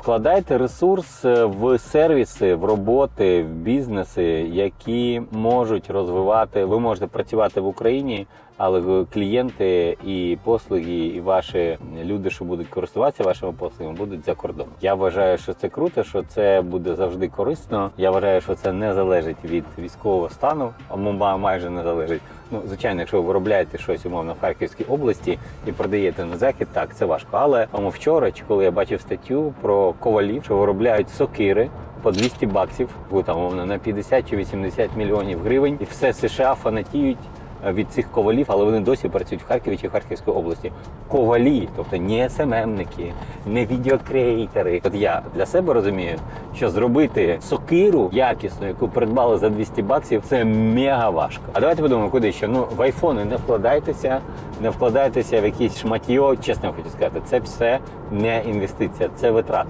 Вкладайте ресурс е, в сервіси, в роботи, в бізнеси, які можуть розвивати. Ви можете працювати в Україні, але клієнти і послуги, і ваші люди, що будуть користуватися вашими послугами, будуть за кордоном. Я вважаю, що це круто, що це буде завжди корисно. Я вважаю, що це не залежить від військового стану, а ма- майже не залежить. Ну, звичайно, якщо ви виробляєте щось умовно в Харківській області і продаєте на захід, так це важко. Але вчора, чи коли я бачив статтю про ковалів, що виробляють сокири. По 200 баксів, там умовно, на 50 чи 80 мільйонів гривень, і все США фанатіють е, від цих ковалів, але вони досі працюють в Харкові чи Харківській області. Ковалі, тобто не СММники, не відеокреатори. От я для себе розумію, що зробити сокиру якісну, яку придбали за 200 баксів, це мега важко. А давайте подумаємо, куди ще. Ну в айфони не вкладайтеся, не вкладайтеся в якісь шматьо. Чесно хочу сказати, це все не інвестиція, це витрати.